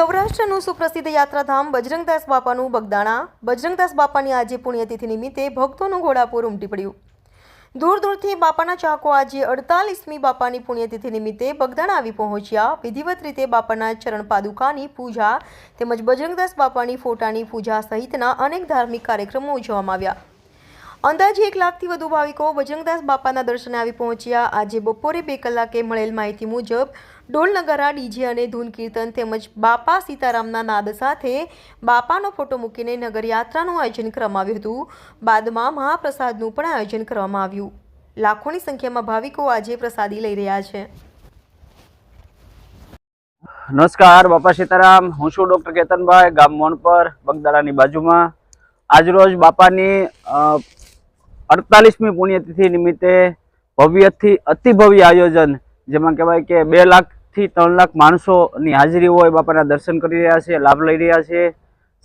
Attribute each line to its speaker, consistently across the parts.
Speaker 1: સૌરાષ્ટ્રનું સુપ્રસિદ્ધ યાત્રાધામ બજરંગદાસ બાપાનું બગદાણા. બજરંગદાસ બાપાની આજે પુણ્યતિથિ નિમિત્તે ભક્તોનું ઘોડાપુર ઉમટી પડ્યું. દૂર દૂરથી બાપાના ચાહકો આજે અડતાલીસમી બાપાની પુણ્યતિથિ નિમિત્તે બગદાણા આવી પહોંચ્યા. વિધિવત રીતે બાપાના ચરણ પાદુકાની પૂજા તેમજ બજરંગદાસ બાપાની ફોટાની પૂજા સહિતના અનેક ધાર્મિક કાર્યક્રમો ઉજવવામાં આવ્યા. અંદાજે એક લાખથી વધુ ભાવિકો બજરંગદાસ બાપાના દર્શને આવી પહોંચ્યા. આજે બપોરે બે કલાકે મળેલ માહિતી મુજબ ઢોલ નગારા ડીજે અને ધૂન કીર્તન તેમજ બાપા સીતારામના નાદ સાથે બાપાનો ફોટો મૂકીને નગરયાત્રાનું આયોજન કરવામાં આવ્યું હતું. બાદમાં મહાપ્રસાદનું પણ આયોજન કરવામાં આવ્યું. લાખોની સંખ્યામાં ભાવિકો આજે પ્રસાદી લઈ રહ્યા છે.
Speaker 2: નમસ્કાર, બાપા સીતારામ. હું છું ડૉક્ટર કેતનભાઈ ગામ મોનપર બગદાડાની બાજુમાં. આજરોજ બાપાની અડતાલીસમી પુણ્યતિથિ નિમિત્તે ભવ્યથી અતિભવ્ય આયોજન, જેમાં કહેવાય કે બે લાખથી ત્રણ લાખ માણસોની હાજરી હોય, બાપાના દર્શન કરી રહ્યા છે, લાભ લઈ રહ્યા છે.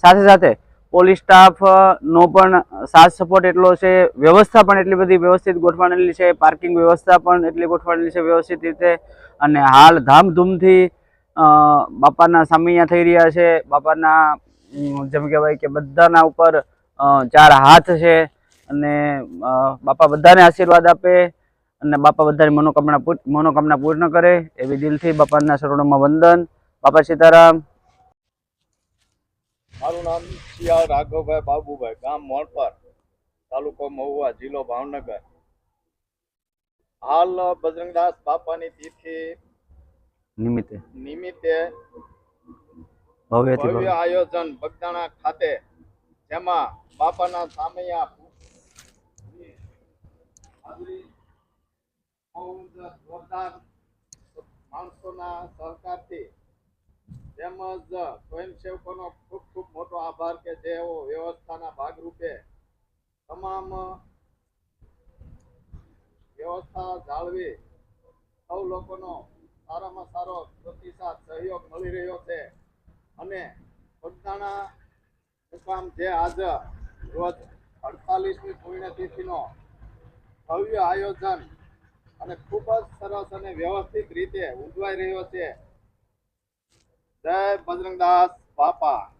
Speaker 2: સાથે સાથે પોલીસ સ્ટાફનો પણ સાથ સપોર્ટ એટલો છે, વ્યવસ્થા પણ એટલી બધી વ્યવસ્થિત ગોઠવાણેલી છે, પાર્કિંગ વ્યવસ્થા પણ એટલી ગોઠવાણેલી છે વ્યવસ્થિત રીતે. અને હાલ ધામધૂમથી બાપાના સામૈયા થઈ રહ્યા છે. બાપાના જેમ કહેવાય કે બધાના ઉપર ચાર હાથ છે. અને બાપા બધાને આશીર્વાદ આપે અને બાપા બધાની મનોકામના મનોકામના પૂર્ણ કરે. એવી દિલથી બાપાના શરણોમાં વંદન. બાપા સીતારામ.
Speaker 3: મારું નામ શિયા રાઘવભાઈ બાબુભાઈ ગામ મોણપર તાલુકો મહુવા જિલ્લો ભાવનગર. હાલ બજરંગદાસ બાપાની તિથિ
Speaker 2: નિમિત્તે.
Speaker 3: નિમિત્તે ભવ્ય. આયોજન બગદાણા ખાતે જેમાં બાપાના સામૈયા હાજરી લોકોનો સારામાં સારો પ્રતિસાદ, સહયોગ મળી રહ્યો છે અને બગદાણા મુકામ જે આજ રોજ અડતાલીસમી પુણ્યતિથિનો ભવ્ય આયોજન અને ખૂબ જ સરસ અને વ્યવસ્થિત રીતે ઉજવાઈ રહ્યો છે. જય બજરંગદાસ બાપા.